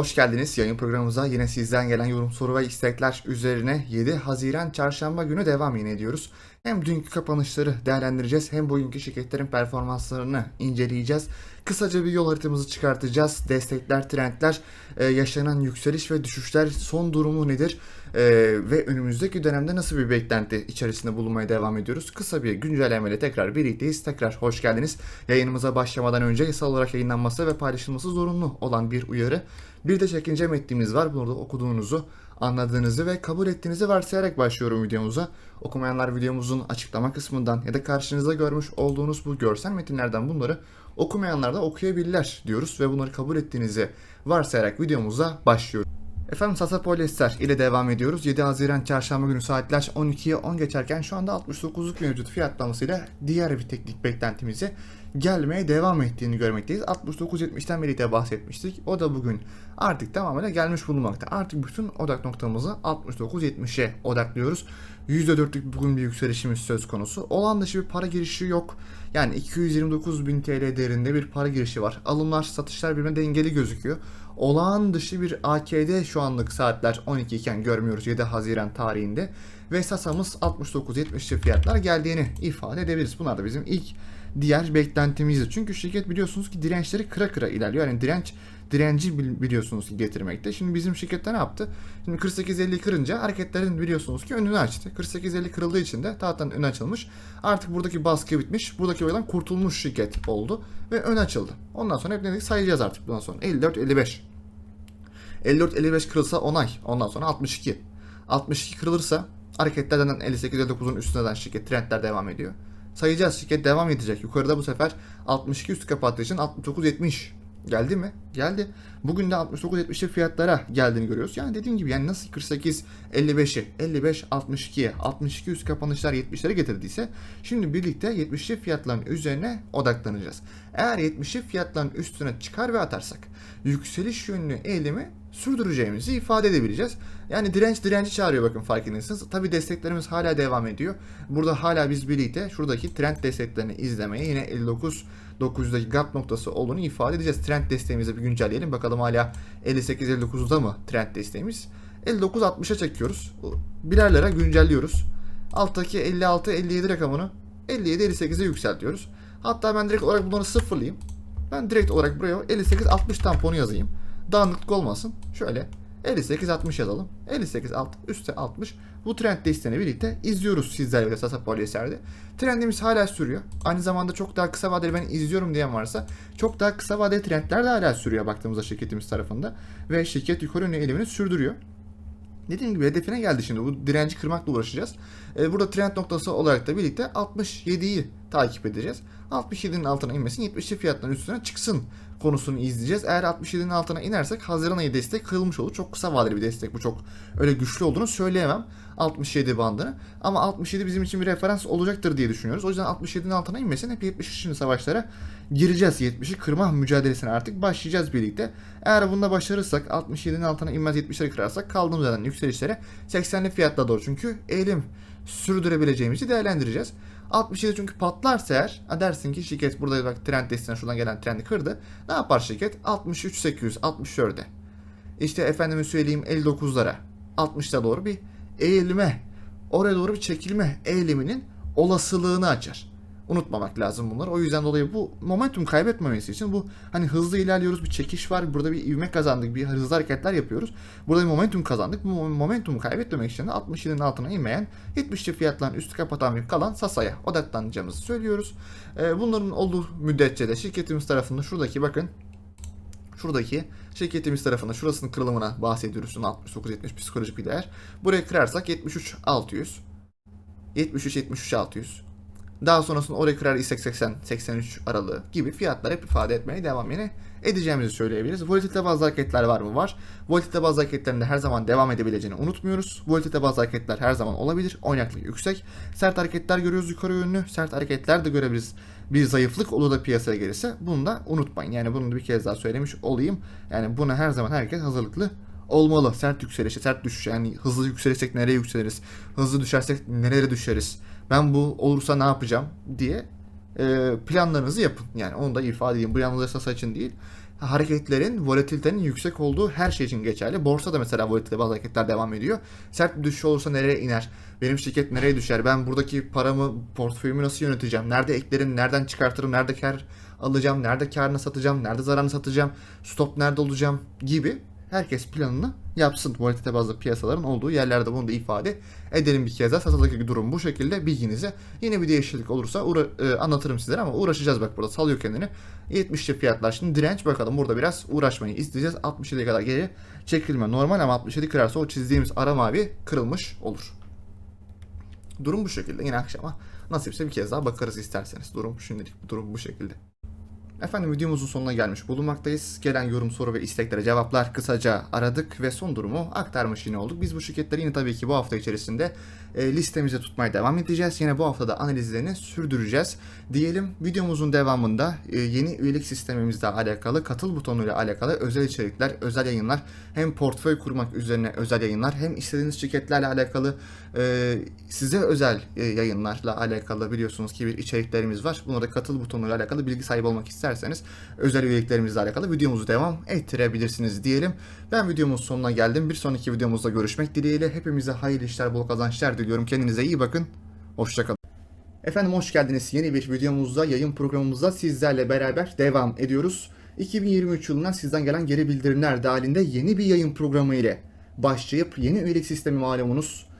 Hoş geldiniz yayın programımıza. Yine sizden gelen yorum, soru ve istekler üzerine 7 Haziran Çarşamba günü devam yine ediyoruz. Hem dünkü kapanışları değerlendireceğiz hem bugünkü şirketlerin performanslarını inceleyeceğiz. Kısaca bir yol haritamızı çıkartacağız. Destekler, trendler, e, yaşanan yükseliş ve düşüşler, son durumu nedir? E, ve önümüzdeki dönemde nasıl bir beklenti içerisinde bulunmaya devam ediyoruz? Kısa bir güncellemeyle tekrar birlikteyiz. Tekrar hoş geldiniz. Yayınımıza başlamadan önce yasal olarak yayınlanması ve paylaşılması zorunlu olan bir uyarı. Bir de çekince metnimiz var. Burada okuduğunuzu, anladığınızı ve kabul ettiğinizi varsayarak başlıyorum videomuza. Okumayanlar videomuzun açıklama kısmından ya da karşınızda görmüş olduğunuz bu görsel metinlerden bunları okumayanlar da okuyabilirler diyoruz ve bunları kabul ettiğinizi varsayarak videomuza başlıyoruz. Efendim Sasa Polyester ile devam ediyoruz. 7 Haziran Çarşamba günü saatler 12'ye 10 geçerken şu anda 69'luk mevcut fiyatlamasıyla diğer bir teknik beklentimize gelmeye devam ettiğini görmekteyiz. 69.70'ten beri de bahsetmiştik. O da bugün artık tamamıyla gelmiş bulunmakta. Artık bütün odak noktamızı 69.70'e odaklıyoruz. %4'lük bugün bir yükselişimiz söz konusu. Olan dışı bir para girişi yok. Yani 229.000 TL değerinde bir para girişi var. Alımlar, satışlar birbirine dengeli gözüküyor. Olağan dışı bir AKD şu anlık saatler 12 iken görmüyoruz 7 Haziran tarihinde. Ve Sasa'mız 69.70'li fiyatlar geldiğini ifade edebiliriz. Bunlar da bizim ilk diğer beklentimizdi. Çünkü şirket biliyorsunuz ki dirençleri kıra kıra ilerliyor. Yani direnç direnci bil- biliyorsunuz ki getirmekte. Şimdi bizim şirkette ne yaptı? Şimdi 48.50 kırınca hareketlerin biliyorsunuz ki önünü açtı. 48.50 kırıldığı için de tahtanın önü açılmış. Artık buradaki baskı bitmiş. Buradaki oydan kurtulmuş şirket oldu ve ön açıldı. Ondan sonra hep dedik sayacağız artık bundan sonra. 54 55. 54 55 kırılsa onay. Ondan sonra 62. 62 kırılırsa hareketlerden 58 59'un üstünden şirket trendler devam ediyor. Sayacağız şirket devam edecek. Yukarıda bu sefer 62 üstü kapattığı için 69 70. Geldi mi? Geldi. Bugün de 69-70'li fiyatlara geldiğini görüyoruz. Yani dediğim gibi yani nasıl 48 55'i 55 62'ye 62 üst kapanışlar 70'lere getirdiyse şimdi birlikte 70'li fiyatların üzerine odaklanacağız. Eğer 70'li fiyatların üstüne çıkar ve atarsak yükseliş yönlü eğilimi sürdüreceğimizi ifade edebileceğiz. Yani direnç direnci çağırıyor bakın fark ediyorsunuz. Tabi desteklerimiz hala devam ediyor. Burada hala biz birlikte şuradaki trend desteklerini izlemeye yine 59 900'deki gap noktası olduğunu ifade edeceğiz. Trend desteğimizi bir güncelleyelim. Bakalım hala 58-59'da mı trend desteğimiz? 59-60'a çekiyoruz. Birer lira güncelliyoruz. Alttaki 56-57 rakamını 57-58'e yükseltiyoruz. Hatta ben direkt olarak bunları sıfırlayayım. Ben direkt olarak buraya 58-60 tamponu yazayım. Dağınıklık olmasın. Şöyle 58-60 yazalım. 58-60 üstte 60. Bu trend desteğini birlikte izliyoruz sizlerle Sasa Polyeserde. Trendimiz hala sürüyor. Aynı zamanda çok daha kısa vadeli ben izliyorum diyen varsa çok daha kısa vadeli trendler de hala sürüyor baktığımızda şirketimiz tarafında. Ve şirket yukarı yönlü eğilimini sürdürüyor. Dediğim gibi hedefine geldi şimdi. Bu direnci kırmakla uğraşacağız. Ee, burada trend noktası olarak da birlikte 67'yi takip edeceğiz. 67'nin altına inmesin, 70'li fiyatların üstüne çıksın konusunu izleyeceğiz. Eğer 67'nin altına inersek Haziran ayı destek kırılmış olur. Çok kısa vadeli bir destek bu. Çok öyle güçlü olduğunu söyleyemem. 67 bandını. Ama 67 bizim için bir referans olacaktır diye düşünüyoruz. O yüzden 67'nin altına inmesin. Hep 70 şimdi savaşlara gireceğiz. 70'i kırma mücadelesine artık başlayacağız birlikte. Eğer bunda başarırsak 67'nin altına inmez 70'leri kırarsak kaldığımız yerden yükselişlere 80'li fiyatla doğru. Çünkü eğilim sürdürebileceğimizi değerlendireceğiz. 67 çünkü patlarsa eğer dersin ki şirket burada bak trend desteğinden şuradan gelen trendi kırdı. Ne yapar şirket? 63 800 64'e. İşte efendime söyleyeyim 59'lara 60'a doğru bir eğilme oraya doğru bir çekilme eğiliminin olasılığını açar. Unutmamak lazım bunları. O yüzden dolayı bu momentum kaybetmemesi için bu hani hızlı ilerliyoruz bir çekiş var. Burada bir ivme kazandık. Bir hızlı hareketler yapıyoruz. Burada bir momentum kazandık. Bu momentumu kaybetmemek için de 67'nin altına inmeyen 70'li fiyatların üstü kapatan bir kalan Sasa'ya odaklanacağımızı söylüyoruz. Ee, bunların olduğu müddetçe de şirketimiz tarafında şuradaki bakın şuradaki şirketimiz tarafında şurasının kırılımına bahsediyoruz. 69-70 psikolojik bir değer. Buraya kırarsak 73 600. 73 73 600. Daha sonrasında oraya kırar isek 80 83 aralığı gibi fiyatlar hep ifade etmeye devam yine edeceğimizi söyleyebiliriz. Volatilite bazı hareketler var mı? Var. Volatilite bazı hareketlerinde her zaman devam edebileceğini unutmuyoruz. Volatilite bazı hareketler her zaman olabilir. Oynaklık yüksek. Sert hareketler görüyoruz yukarı yönlü. Sert hareketler de görebiliriz. Bir zayıflık olur da piyasaya gelirse bunu da unutmayın. Yani bunu bir kez daha söylemiş olayım. Yani buna her zaman herkes hazırlıklı olmalı. Sert yükselişe, sert düşüş. Yani hızlı yükselirsek nereye yükseliriz? Hızlı düşersek nereye düşeriz? Ben bu olursa ne yapacağım diye e, planlarınızı yapın. Yani onu da ifade edeyim. Bu yalnızca SAS için değil. Hareketlerin, volatilitenin yüksek olduğu her şey için geçerli. Borsada mesela volatilite bazı hareketler devam ediyor. Sert bir düşüş olursa nereye iner? Benim şirket nereye düşer? Ben buradaki paramı, portföyümü nasıl yöneteceğim? Nerede eklerim? Nereden çıkartırım? Nerede kar alacağım? Nerede karını satacağım? Nerede zararını satacağım? Stop nerede olacağım? Gibi herkes planını yapsın. Volatilite bazlı piyasaların olduğu yerlerde bunu da ifade edelim bir kez daha. Satadaki durum bu şekilde bilginize. Yine bir değişiklik olursa uğra- e, anlatırım sizlere ama uğraşacağız bak burada salıyor kendini. 70'li fiyatlar şimdi direnç bakalım burada biraz uğraşmayı isteyeceğiz. 67'ye kadar geri çekilme normal ama 67 kırarsa o çizdiğimiz ara mavi kırılmış olur. Durum bu şekilde. Yine akşama nasipse bir kez daha bakarız isterseniz. Durum şimdilik durum bu şekilde. Efendim videomuzun sonuna gelmiş bulunmaktayız. Gelen yorum, soru ve isteklere cevaplar kısaca aradık ve son durumu aktarmış yine olduk. Biz bu şirketleri yine tabii ki bu hafta içerisinde e, listemize tutmaya devam edeceğiz. Yine bu haftada analizlerini sürdüreceğiz. Diyelim videomuzun devamında e, yeni üyelik sistemimizle alakalı, katıl butonuyla alakalı özel içerikler, özel yayınlar, hem portföy kurmak üzerine özel yayınlar, hem istediğiniz şirketlerle alakalı e, size özel e, yayınlarla alakalı biliyorsunuz ki bir içeriklerimiz var. Bunlara katıl butonuyla alakalı bilgi sahibi olmak isterseniz özel üyeliklerimizle alakalı videomuzu devam ettirebilirsiniz diyelim. Ben videomuzun sonuna geldim. Bir sonraki videomuzda görüşmek dileğiyle. Hepimize hayırlı işler, bol kazançlar diliyorum. Kendinize iyi bakın. Hoşçakalın. Efendim hoş geldiniz. Yeni bir videomuzda, yayın programımızda sizlerle beraber devam ediyoruz. 2023 yılından sizden gelen geri bildirimler dahilinde yeni bir yayın programı ile başlayıp yeni üyelik sistemi malumunuz,